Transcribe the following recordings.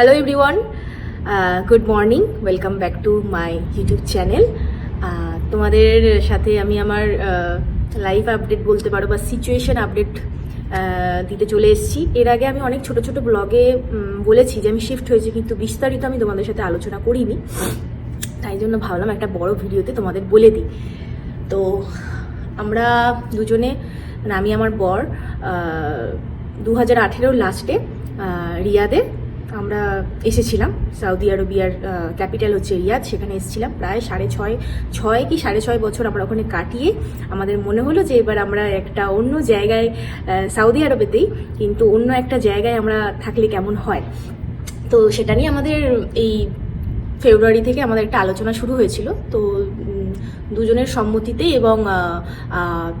Hello everyone good morning welcome back to my YouTube channel তোমাদের সাথে আমি আমার লাইফ আপডেট বলতে পারো বা সিচুয়েশন আপডেট দিতে চলে এসেছি। এর আগে আমি অনেক ছোট ছোট ব্লগে বলেছি যে আমি শিফট হয়েছি, কিন্তু বিস্তারিত আমি তোমাদের সাথে আলোচনা করিনি। তাই জন্য ভাবলাম একটা বড় ভিডিওতে তোমাদের বলে দিই। তো আমরা দুজনে আমি আমার বর দু হাজার আঠেরোর লাস্টে রিয়াদে আমরা এসেছিলাম সৌদি আরবিয়ার ক্যাপিটাল হচ্ছে রিয়াদ সেখানে এসেছিলাম। প্রায় সাড়ে ছয় ছয় কি সাড়ে ছয় বছর আমরা ওখানে কাটিয়ে আমাদের মনে হলো যে এবার আমরা একটা অন্য জায়গায় সৌদি আরবেতেই কিন্তু অন্য একটা জায়গায় আমরা থাকলে কেমন হয়? তো সেটা নিয়ে আমাদের এই ফেব্রুয়ারি থেকে আমাদের একটা আলোচনা শুরু হয়েছিল। তো দুজনের সম্মতিতে এবং আহ,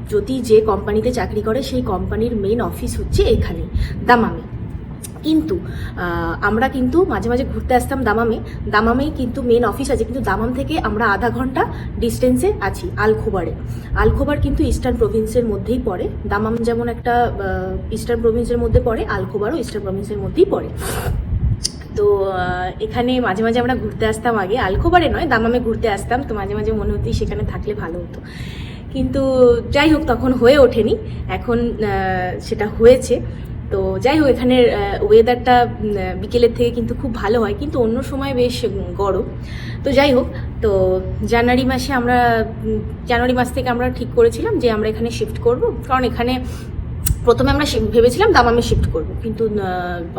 যে কোম্পানিতে চাকরি করে সেই কোম্পানির মেন অফিস হচ্ছে এখানে দামামে। কিন্তু আমরা কিন্তু মাঝে মাঝে ঘুরতে আসতাম দামামে। দামামেই কিন্তু মেন অফিস আছে, কিন্তু দামাম থেকে আমরা আধা ঘণ্টা ডিস্টেন্সে আছি আলখোবারে আলখোবার কিন্তু ইস্টার্ন প্রভিন্সের মধ্যেই পড়ে। দামাম যেমন একটা ইস্টার্ন প্রভিন্সের মধ্যে পড়ে আলখোবারও ইস্টার্ন প্রভিন্সের মধ্যেই পড়ে। তো এখানে মাঝে মাঝে আমরা ঘুরতে আসতাম আগে। আলখোবারে নয়, দামামে ঘুরতে আসতাম। তো মাঝে মাঝে মনে হতেই সেখানে থাকলে ভালো হতো। কিন্তু যাই হোক, তখন হয়ে ওঠেনি। এখন সেটা হয়েছে। তো যাই হোক, এখানের ওয়েদারটা বিকেলের থেকে কিন্তু খুব ভালো হয়, কিন্তু অন্য সময় বেশ গরম। তো যাই হোক, তো জানুয়ারি মাসে আমরা জানুয়ারি মাস থেকে আমরা ঠিক করেছিলাম যে আমরা এখানে শিফট করব, কারণ এখানে প্রথমে আমরা ভেবেছিলাম দামামে শিফট করব, কিন্তু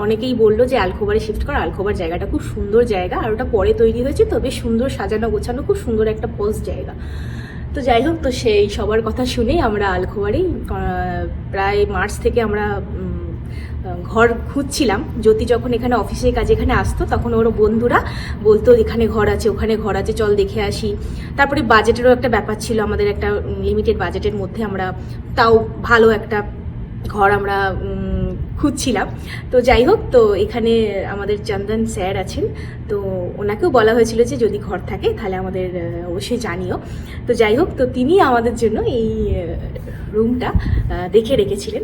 অনেকেই বলল যে আলখোবারে শিফট কর, আলখোবার জায়গাটা খুব সুন্দর জায়গা, আর ওটা পরে তৈরি হয়েছে, তো বেশ সুন্দর সাজানো গোছানো, খুব সুন্দর একটা পোস্ট জায়গা। তো যাই হোক, তো সেই সবার কথা শুনেই আমরা আলখোবারেই প্রায় মার্চ থেকে আমরা ঘর খুঁজছিলাম। জ্যোতি যখন এখানে অফিসের কাজে এখানে আসতো, তখন ওর বন্ধুরা বলতো, এখানে ঘর আছে, ওখানে ঘর আছে, চল দেখে আসি। তারপরে বাজেটেরও একটা ব্যাপার ছিল, আমাদের একটা লিমিটেড বাজেটের মধ্যে আমরা, তাও ভালো একটা ঘর আমরা খুঁজছিলাম। তো যাই হোক, তো এখানে আমাদের চন্দন স্যার আছেন। তো ওনাকেও বলা হয়েছিল যে, যদি ঘর থাকে, তাহলে আমাদের অবশ্যই জানিও। তো যাই হোক, তো তিনি আমাদের জন্য এই রুমটা দেখে রেখেছিলেন।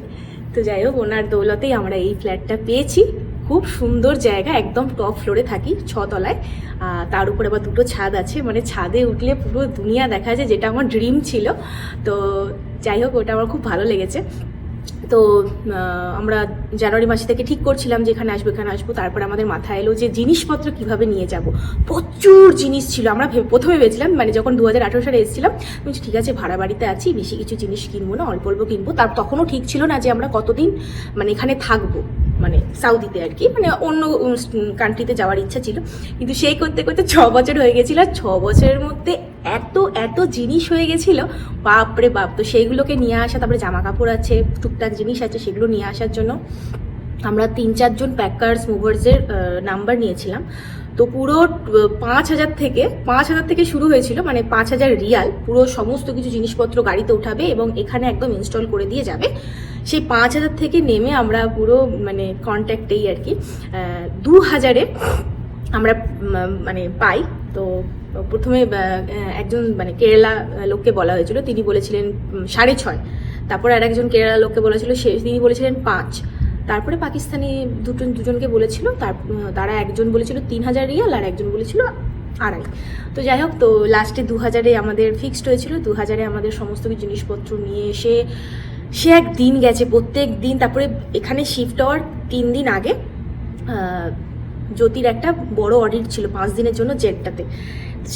তো যাই হোক, ওনার দৌলতেই আমরা এই ফ্ল্যাটটা পেয়েছি। খুব সুন্দর জায়গা, একদম টপ ফ্লোরে থাকি, ছতলায়। তার উপরে আবার দুটো ছাদ আছে মানে ছাদে উঠলে পুরো দুনিয়া দেখা যায়, যেটা আমার ড্রিম ছিল। তো যাই হোক, ওটা আমার খুব ভালো লেগেছে। তো আমরা জানুয়ারি মাসে থেকে ঠিক করছিলাম যে এখানে আসব এখানে আসব। তারপর আমাদের মাথায় এলো যে জিনিসপত্র কীভাবে নিয়ে যাব। প্রচুর জিনিস ছিল। আমরা প্রথমে ভেবেছিলাম মানে যখন দু হাজার আঠারো সালে এসেছিলাম বলছি, ঠিক আছে ভাড়া বাড়িতে আছি বেশি কিছু জিনিস কিনবো না অল্প অল্প কিনবো। তার তখনও ঠিক ছিল না যে আমরা কতদিন মানে এখানে থাকব মানে সাউদিতে আর কি। মানে অন্য কান্ট্রিতে যাওয়ার ইচ্ছা ছিল। কিন্তু সেই করতে করতে ছ বছর হয়ে গেছিল। আর ছ বছরের মধ্যে এত এত জিনিস হয়ে গেছিল। বাপরে বাপ, তো সেইগুলোকে নিয়ে আসা, তারপরে জামা কাপড় আছে, টুকটাক জিনিস আছে, সেগুলো নিয়ে আসার জন্য আমরা তিন, চারজন প্যাকার্স মুভার্সের নাম্বার নিয়েছিলাম। তো পুরো পাঁচ হাজার থেকে, পাঁচ হাজার থেকে শুরু হয়েছিল মানে পাঁচ হাজার রিয়াল। পুরো সমস্ত কিছু জিনিসপত্র গাড়িতে উঠাবে এবং এখানে একদম ইনস্টল করে দিয়ে যাবে। সেই পাঁচ হাজার থেকে নেমে আমরা পুরো মানে কন্ট্যাক্টেই আর কি দু হাজারে আমরা মানে পাই। তো প্রথমে একজন মানে কেরালা লোককে বলা হয়েছিল, তিনি বলেছিলেন সাড়ে ছয়। তারপর আর একজন কেরালা লোককে বলেছিল সে, তিনি বলেছিলেন পাঁচ। তারপরে পাকিস্তানি দুটো, দুজনকে বলেছিল, তার, তারা একজন বলেছিল তিন হাজার রিয়াল, আর একজন বলেছিল আড়াই। তো যাই হোক, তো লাস্টে দু হাজারে আমাদের ফিক্সড হয়েছিল, দু হাজারে আমাদের সমস্ত কিছু জিনিসপত্র নিয়ে এসে, সে এক দিন গেছে, প্রত্যেক দিন, তারপরে এখানে শিফট হওয়ার তিন দিন আগে জ্যোতির একটা বড় অডিট ছিল পাঁচ দিনের জন্য জেটটাতে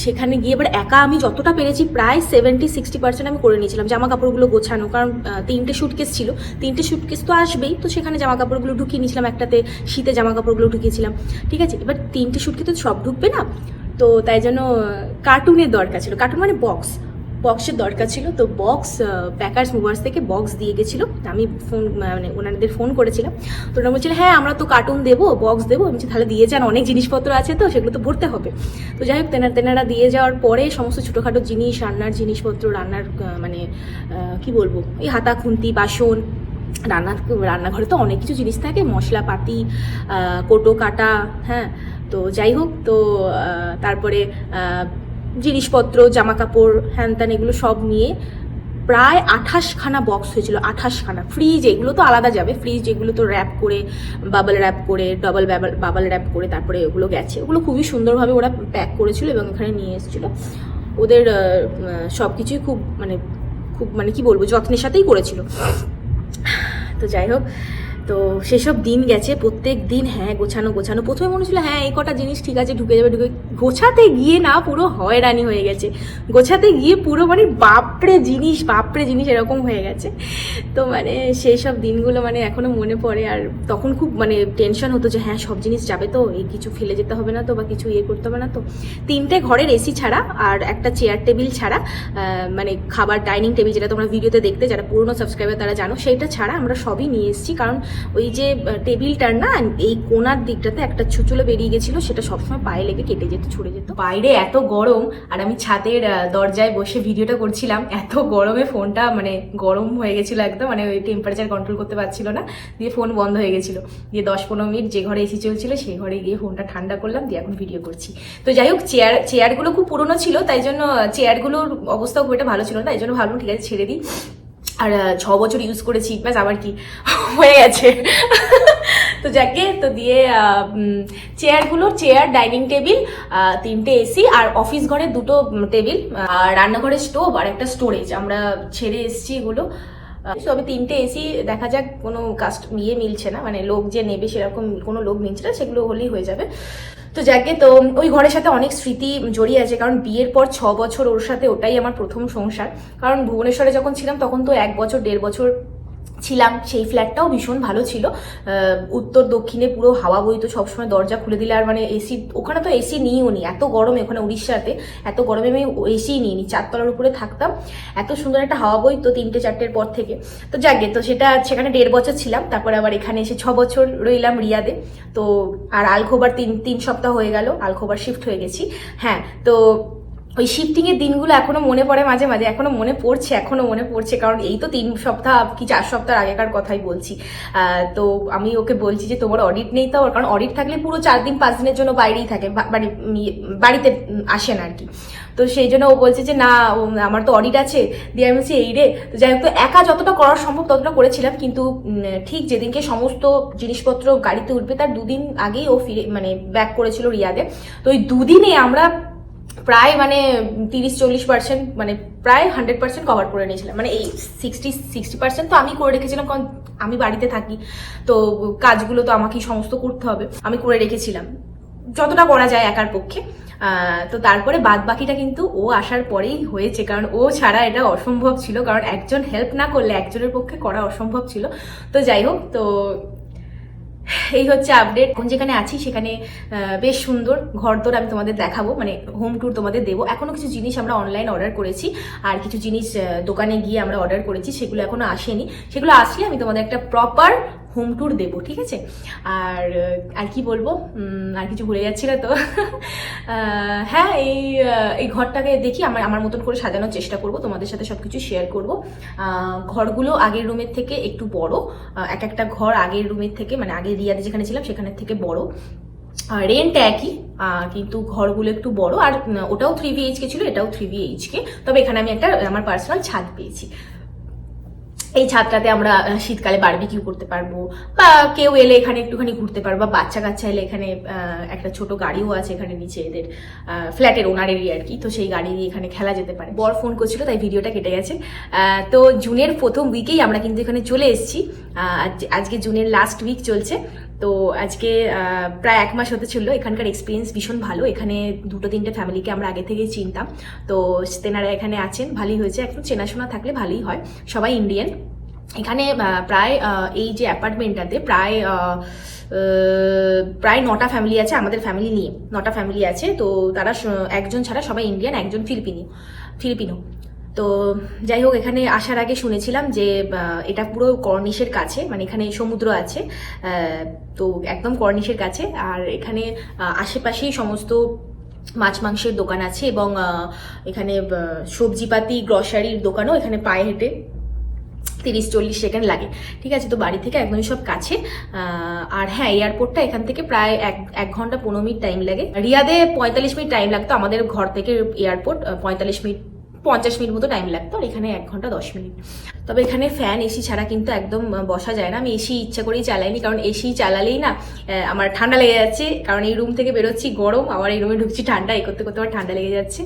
সেখানে গিয়ে এবার একা আমি যতটা পেরেছি প্রায় সেভেন্টি সিক্সটি পার্সেন্ট আমি করে নিয়েছিলাম জামা কাপড়গুলো গোছানো। কারণ তিনটে সুটকেস ছিল। তিনটে সুটকেস তো আসবেই, তো সেখানে জামা কাপড়গুলো ঢুকিয়ে নিয়েছিলাম একটাতে, শীতে জামা কাপড়গুলো ঢুকিয়েছিলাম। ঠিক আছে, এবার তিনটে সুটকে তো সব ঢুকবে না? তো তাই জন্য কার্টুনের দরকার ছিল। কার্টুন মানে বক্স বক্সের দরকার ছিল। তো বক্স প্যাকার্স মুভার্স থেকে বক্স দিয়ে গেছিল। আমি ফোন মানে ওনাদের ফোন করেছিলাম। তো ওরা বলছিল হ্যাঁ আমরা তো কার্টুন দেবো বক্স দেবো। আমি তাহলে দিয়ে যান, অনেক জিনিসপত্র আছে তো, সেগুলো তো ভরতে হবে। তো যাই হোক, তেনারা তেনারা দিয়ে যাওয়ার পরে সমস্ত ছোটোখাটো জিনিস, রান্নার জিনিসপত্র, রান্নার মানে কি বলব, এই হাতা, খুন্তি, বাসন রান্না রান্নাঘরে তো অনেক কিছু জিনিস থাকে, মশলাপাতি কোটো, কাটা হ্যাঁ। তো যাই হোক, তো তারপরে জিনিসপত্র জামা কাপড় হ্যান ত্যান এগুলো সব নিয়ে প্রায় আঠাশখানা বক্স হয়েছিল, আঠাশখানা। ফ্রিজ এগুলো তো আলাদা যাবে। ফ্রিজ এগুলো তো র্যাপ করে বাবল র্যাপ করে ডবল বাবল র্যাপ করে তারপরে ওগুলো গেছে। ওগুলো খুবই সুন্দরভাবে ওরা প্যাক করেছিল এবং এখানে নিয়ে এসেছিল। ওদের সব কিছুই খুব মানে খুব মানে কি বলব, যত্নের সাথেই করেছিল। তো যাই হোক, তো সেসব দিন গেছে। প্রত্যেক দিন হ্যাঁ গোছানো গোছানো। প্রথমে মনে ছিল হ্যাঁ এই কটা জিনিস ঠিক আছে, ঢুকে যাবে, ঢুকে গোছাতে গিয়ে না পুরো হয়রানি হয়ে গেছে। গোছাতে গিয়ে পুরো মানে বাপরে জিনিস বাপরে জিনিস এরকম হয়ে গেছে। তো মানে সেই সব দিনগুলো মানে এখনও মনে পড়ে আর তখন খুব মানে টেনশন হতো যে হ্যাঁ সব জিনিস যাবে তো, এই কিছু ফেলে যেতে হবে না তো বা কিছু ইয়ে করতে হবে না তো। তিনটে ঘরের এসি ছাড়া আর একটা চেয়ার টেবিল ছাড়া মানে খাবার ডাইনিং টেবিল যেটা তোমরা ভিডিওতে দেখতে যারা পুরনো সাবস্ক্রাইবার তারা জানো, সেইটা ছাড়া আমরা সবই নিয়ে এসেছি। কারণ ওই যে টেবিলটার না, এই কোনার দিকটাতে একটা ছুচুলো বেরিয়ে গেছিল, সেটা সবসময় পায়ে লেগে কেটে যেত। ছুড়ে যেত। বাইরে এত গরম, আর আমি ছাদের দরজায় বসে ভিডিওটা করছিলাম, এত গরমে ফোনটা মানে গরম হয়ে গেছিল একদম মানে ওই টেম্পারেচার কন্ট্রোল করতে পারছিল না, দিয়ে ফোন বন্ধ হয়ে গেছিল। দিয়ে দশ পনেরো মিনিট যে ঘরে এসি চলছিল, সেই ঘরে গিয়ে ফোনটা ঠান্ডা করলাম, দিয়ে এখন ভিডিও করছি। তো যাই হোক চেয়ার চেয়ারগুলো খুব পুরনো ছিল, তাই জন্য চেয়ারগুলোর অবস্থাও খুব একটা ভালো ছিল না, তাই জন্য ভাবলাম ঠিক আছে ছেড়ে দিই। আর ছ বছর ইউজ করেছি, ব্যাস আবার কি, হয়ে গেছে। তো যাকে, তো দিয়ে চেয়ারগুলো চেয়ার, ডাইনিং টেবিল তিনটে এসি আর অফিস ঘরে দুটো টেবিল আর রান্নাঘরের স্টোভ আর একটা স্টোরেজ। আমরা ছেড়ে এসছি এগুলো। তবে তিনটে এসি, দেখা যাক কোনো কাস্ট ইয়ে মিলছে না। মানে লোক যে নেবে সেরকম কোনো লোক মিলছে না, সেগুলো হলেই হয়ে যাবে। তো যাকে, তো ওই ঘরের সাথে অনেক স্মৃতি জড়িয়ে আছে, কারণ বিয়ের পর ছ বছর ওর সাথে ওটাই আমার প্রথম সংসার। কারণ ভুবনেশ্বরে যখন ছিলাম, তখন তো এক বছর, দেড় বছর ছিলাম, সেই ফ্ল্যাটটাও ভীষণ ভালো ছিল। উত্তর, দক্ষিণে পুরো হাওয়া বইতো, সবসময় দরজা খুলে দিলে। আর মানে এসি ওখানে তো এসি নিইও নি, এত গরমে ওখানে উড়িষ্যাতে, এত গরমে আমি এসি নিই নি চারতলার উপরে থাকতাম। এত সুন্দর একটা হাওয়া বইতো তিনটে, চারটের পর থেকে। তো যাকে তো সেটা সেখানে দেড় বছর ছিলাম, তারপরে আবার এখানে এসে ছ বছর রইলাম রিয়াদে। তো আর আলখোবার তিন তিন সপ্তাহ হয়ে গেল, আলখোবার শিফট হয়ে গেছি। হ্যাঁ তো ওই শিফটিং এর দিনগুলো এখনও মনে পড়ে মাঝে মাঝে এখনও মনে পড়ছে এখনও মনে পড়ছে কারণ এই তো তিন সপ্তাহ কি চার সপ্তাহ আগেকার কথাই বলছি। তো আমি ওকে বলছি যে তোমার অডিট নেই তো কারণ অডিট থাকলে পুরো চার দিন পাঁচ দিনের জন্য বাইরেই থাকে বা- ইয়ে, বাড়িতে আসে না আর কি তো সেই জন্য ও বলছে যে না আমার তো অডিট আছে দিয়ে আমি বলছি এই রে তো যাই হোক তো একা যতটা করা সম্ভব ততটা করেছিলাম কিন্তু ঠিক যেদিনকে সমস্ত জিনিসপত্র গাড়িতে উঠবে তার দুদিন আগেই ও ফিরে মানে ব্যাক করেছিল রিয়াদে। তো ওই দুদিনে আমরা প্রায় মানে তিরিশ, চল্লিশ পার্সেন্ট মানে প্রায় হান্ড্রেড পার্সেন্ট কভার করে নিয়েছিলাম। মানে এই সিক্সটি সিক্সটি পার্সেন্ট তো আমি করে রেখেছিলাম কারণ আমি বাড়িতে থাকি। তো কাজগুলো তো আমাকেই সমস্ত করতে হবে। আমি করে রেখেছিলাম। যতটা করা যায় একার পক্ষে। তো তারপরে বাদ বাকিটা কিন্তু ও আসার পরেই হয়েছে। কারণ ও ছাড়া এটা অসম্ভব ছিল। কারণ একজন হেল্প না করলে একজনের পক্ষে করা অসম্ভব ছিল। তো যাই হোক, তো এই হচ্ছে আপডেট এখন যেখানে আছি, সেখানে বেশ সুন্দর ঘর আমি তোমাদের দেখাবো মানে হোম ট্যুর তোমাদের দেবো। এখনও কিছু জিনিস আমরা অনলাইন অর্ডার করেছি, আর কিছু জিনিস দোকানে গিয়ে আমরা অর্ডার করেছি, সেগুলো এখনও আসেনি। সেগুলো আসলে আমি তোমাদের একটা প্রপার হোম ট্যুর দেবো, ঠিক আছে? আর আর কি বলব? আর কিছু ভুলে যাচ্ছিল তো। হ্যাঁ এই এই ঘরটাকে দেখি, আমার আমার মতন করে সাজানোর চেষ্টা করব, তোমাদের সাথে সব কিছু শেয়ার করব ঘরগুলো আগের রুমের থেকে একটু বড় এক একটা ঘর আগের রুমের থেকে মানে আগে রিয়াদে যেখানে ছিলাম, সেখানের থেকে বড়। রেন্ট একই কিন্তু ঘরগুলো একটু বড়, আর ওটাও থ্রি বিএইচকে ছিল, এটাও থ্রি বিএইচকে তবে এখানে আমি একটা, আমার পার্সোনাল ছাদ পেয়েছি। এই ছাদটাতে আমরা শীতকালে বারবিকিউ করতে পারব, বা কেউ এলে এখানে একটুখানি ঘুরতে পারব, বা বাচ্চা কাচ্চা এলে এখানে একটা ছোট গাড়িও আছে এখানে নিচে এদের ফ্ল্যাটের ওনারেরই আর কি, তো সেই গাড়ি দিয়ে এখানে খেলা যেতে পারে। বর ফোন করছিল, তাই ভিডিওটা কেটে গেছে। তো জুনের প্রথম উইকেই আমরা কিন্তু এখানে চলে এসেছি। আজ- আজকে জুনের লাস্ট উইক চলছে। তো আজকে প্রায় এক মাস হতে ছিল এখানকার এক্সপিরিয়েন্স ভীষণ ভালো। এখানে দুটো তিনটে ফ্যামিলিকে আমরা আগে থেকেই চিনতাম। তো তেনারা এখানে আছেন, ভালোই হয়েছে। একটু চেনাশোনা থাকলে ভালোই হয়। সবাই ইন্ডিয়ান এখানে প্রায় এই যে অ্যাপার্টমেন্টটাতে প্রায় প্রায় নটা ফ্যামিলি আছে আমাদের ফ্যামিলি নিয়ে। নটা ফ্যামিলি আছে। তো তারা একজন ছাড়া সবাই ইন্ডিয়ান একজন ফিলিপিনি ফিলিপিনো তো যাই হোক, এখানে আসার আগে শুনেছিলাম যে এটা পুরো কর্নিশের কাছে মানে এখানে সমুদ্র আছে তো একদম কর্নিশের কাছে, আর এখানে আশেপাশেই সমস্ত মাছ মাংসের দোকান আছে এবং এখানে সবজিপাতি, গ্রসারির দোকানও এখানে পায়ে হেঁটে তিরিশ চল্লিশ সেকেন্ড লাগে। ঠিক আছে, তো বাড়ি থেকে একদমই সব কাছে আর হ্যাঁ এয়ারপোর্টটা এখান থেকে প্রায় এক এক ঘণ্টা পনেরো মিনিট টাইম লাগে। রিয়াদে পঁয়তাল্লিশ মিনিট টাইম লাগতো আমাদের ঘর থেকে এয়ারপোর্ট পঁয়তাল্লিশ মিনিট পঞ্চাশ মিনিট মতো টাইম লাগতো, আর এখানে এক ঘণ্টা দশ মিনিট। তবে এখানে ফ্যান এসি ছাড়া কিন্তু একদম বসা যায় না। আমি এসি ইচ্ছা করেই চালাইনি, কারণ এসি চালালেই না আমার ঠান্ডা লেগে যাচ্ছে। কারণ এই রুম থেকে বেরোচ্ছি গরম, আবার এই রুমে ঢুকছি ঠান্ডা, এই করতে করতে আমার ঠান্ডা লেগে যাচ্ছে।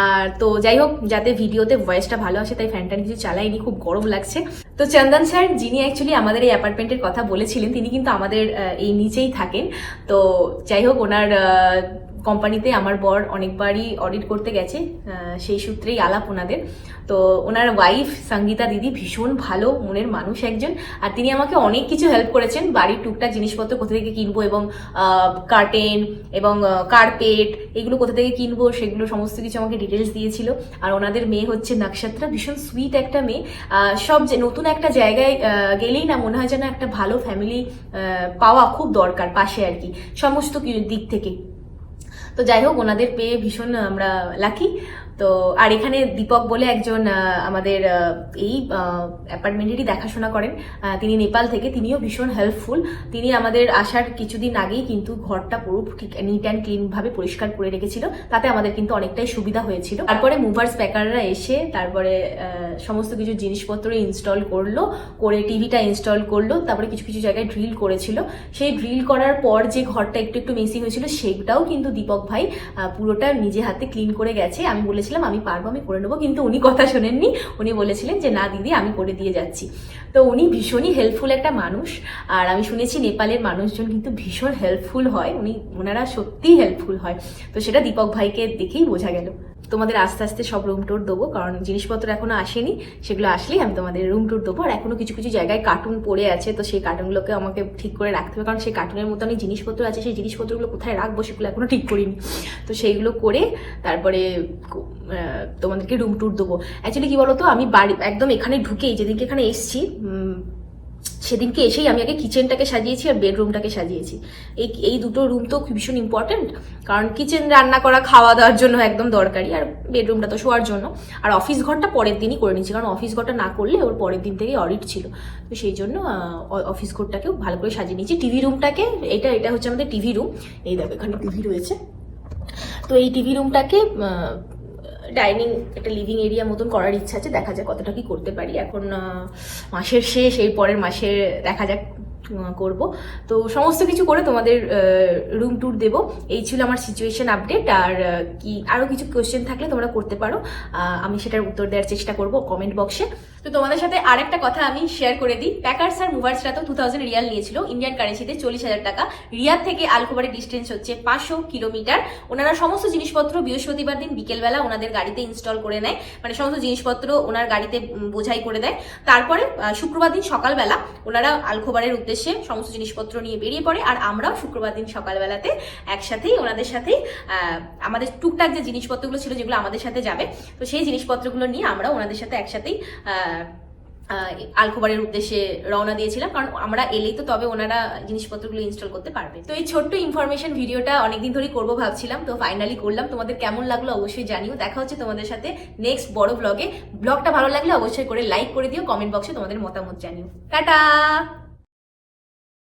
আর তো যাই হোক, যাতে ভিডিওতে ভয়েসটা ভালো আসে, তাই ফ্যানটা কিছু চালাইনি, খুব গরম লাগছে। তো চন্দন স্যার, যিনি অ্যাকচুয়ালি আমাদের এই অ্যাপার্টমেন্টের কথা বলেছিলেন, তিনি কিন্তু আমাদের এই নিচেই থাকেন। তো যাই হোক, ওনার কোম্পানিতে আমার বর অনেকবারই অডিট করতে গেছে সেই সূত্রেই আলাপ ওনাদের। তো ওনার ওয়াইফ সঙ্গীতা দিদি ভীষণ ভালো, মনের মানুষ একজন। আর তিনি আমাকে অনেক কিছু হেল্প করেছেন, বাড়ির টুকটাক জিনিসপত্র কোথা থেকে কিনবো এবং কার্টেন এবং কার্পেট এগুলো কোথা থেকে কিনবো, সেগুলো সমস্ত কিছু আমাকে ডিটেলস দিয়েছিল। আর ওনাদের মেয়ে হচ্ছে নক্ষত্রা, ভীষণ সুইট একটা মেয়ে। সব যে নতুন একটা জায়গায় গেলেই না মনে হয় যেন একটা ভালো ফ্যামিলি পাওয়া খুব দরকার পাশে আর কি। সমস্ত দিক থেকে। তো যাই হোক, ওনাদের পেয়ে ভীষণ আমরা লাকি তো, আর এখানে দীপক বলে একজন আমাদের এই অ্যাপার্টমেন্টেরই দেখাশোনা করেন। তিনি নেপাল থেকে, তিনিও ভীষণ হেল্পফুল তিনি আমাদের আসার কিছুদিন আগেই কিন্তু ঘরটা পুরো নিট অ্যান্ড ক্লিনভাবে পরিষ্কার করে রেখেছিল। তাতে আমাদের কিন্তু অনেকটাই সুবিধা হয়েছিল। তারপরে মুভার্স প্যাকাররা এসে, তারপরে সমস্ত কিছু জিনিসপত্র ইনস্টল করল, করে টিভিটা ইনস্টল করল, তারপরে কিছু কিছু জায়গায় ড্রিল করেছিল। সেই ড্রিল করার পর যে ঘরটা একটু একটু মেসি হয়েছিল, সেটাও কিন্তু দীপক ভাই পুরোটা নিজে হাতে ক্লিন করে গেছে। আমি বলেছিলাম, আমি পারব, আমি করে নেব। কিন্তু উনি কথা শোনেননি। উনি বলেছিলেন যে, না দিদি, আমি করে দিয়ে যাচ্ছি। তো উনি ভীষণই হেল্পফুল একটা মানুষ। আর আমি শুনেছি নেপালের মানুষজন কিন্তু ভীষণ হেল্পফুল হয়। উনি, ওনারা সত্যিই হেল্পফুল হয়। তো সেটা দীপক ভাইকে দেখেই বোঝা গেল। তোমাদের আস্তে আস্তে সব রুম টুর দেবো, কারণ জিনিসপত্র এখনও আসেনি, সেগুলো আসলেই আমি তোমাদের রুম টুর দেবো। আর এখনও কিছু কিছু জায়গায় কার্টুন পড়ে আছে, তো সেই কার্টুনগুলোকে আমাকে ঠিক করে রাখতে হবে, কারণ সেই কার্টুনের মতো অনেক জিনিসপত্র আছে, সেই জিনিসপত্রগুলো কোথায় রাখব সেগুলো এখনও ঠিক করিনি। তো সেইগুলো করে তারপরে তোমাদেরকে রুম টুর দেবো। অ্যাকচুয়ালি কি বলতো, আমি বাড়ি একদম এখানে ঢুকেই, যেদিনকে এখানে এসছি সেদিনকে এসেই আমি আগে কিচেনটাকে সাজিয়েছি আর বেডরুমটাকে সাজিয়েছি। এই এই দুটো রুম তো ভীষণ ইম্পর্ট্যান্ট কারণ কিচেন রান্না করা, খাওয়া দাওয়ার জন্য একদম দরকারি আর বেডরুমটা তো শোয়ার জন্য। আর অফিস ঘরটা পরের দিনই করে নিচ্ছি কারণ অফিস ঘরটা না করলে ওর পরের দিন থেকেই অডিট ছিল। তো সেই জন্য অফিস ঘরটাকেও ভালো করে সাজিয়ে নিয়েছি। টিভি রুমটাকে এটা এটা হচ্ছে আমাদের টিভি রুম এই দেখো এখানে টিভি রয়েছে। তো এই টিভি রুমটাকে ডাইনিং একটা লিভিং এরিয়া মতন করার ইচ্ছা আছে, দেখা যাক কতটা কি করতে পারি। এখন মাসের শেষ এই পরের মাসে দেখা যাক করব। তো সমস্ত কিছু করে তোমাদের রুম ট্যুর দেব। এই ছিল আমার সিচুয়েশন আপডেট আর কি আরও কিছু কোয়েশ্চেন থাকলে তোমরা করতে পারো। আমি সেটার উত্তর দেওয়ার চেষ্টা করব কমেন্ট বক্সে তো তোমাদের সাথে আরেকটা কথা আমি শেয়ার করে দিই। প্যাকার্স আর মুভার্সরা তো টু থাউজেন্ড রিয়াল নিয়েছিল ইন্ডিয়ান কারেন্সিতে চল্লিশ হাজার টাকা। রিয়াদ থেকে আলখোবারের ডিস্টেন্স হচ্ছে পাঁচশো কিলোমিটার। ওনারা সমস্ত জিনিসপত্র বৃহস্পতিবার দিন বিকেলবেলা ওনাদের গাড়িতে ইনস্টল করে নেয়। মানে সমস্ত জিনিসপত্র ওনার গাড়িতে বোঝাই করে দেয়। তারপরে শুক্রবার দিন সকালবেলা ওনারা আলখোবারের উদ্দেশ্যে সমস্ত জিনিসপত্র নিয়ে বেরিয়ে পড়ে আর আমরাও শুক্রবার দিন সকালবেলাতে একসাথেই ওনাদের আহ, আমাদের টুকটাক যে জিনিসপত্রগুলো ছিল যেগুলো আমাদের সাথে যাবে তো সেই জিনিসপত্রগুলো নিয়ে আমরা ওনাদের সাথে একসাথেই আহ, উদ্দেশ্যে রওনা দিয়েছিলাম কারণ আমরা এলেই তো তবে ওনারা জিনিসপত্রগুলো ইনস্টল করতে পারবে। তো এই ছোট্ট ইনফরমেশন ভিডিওটা অনেকদিন ধরেই করব ভাবছিলাম তো ফাইনালি করলাম। তোমাদের কেমন লাগল অবশ্যই জানিও। দেখা হচ্ছে তোমাদের সাথে নেক্সট বড় ব্লগে ব্লগটা ভালো লাগলে অবশ্যই করে লাইক করে দিও কমেন্ট বক্সে তোমাদের মতামত জানিও। টাটা!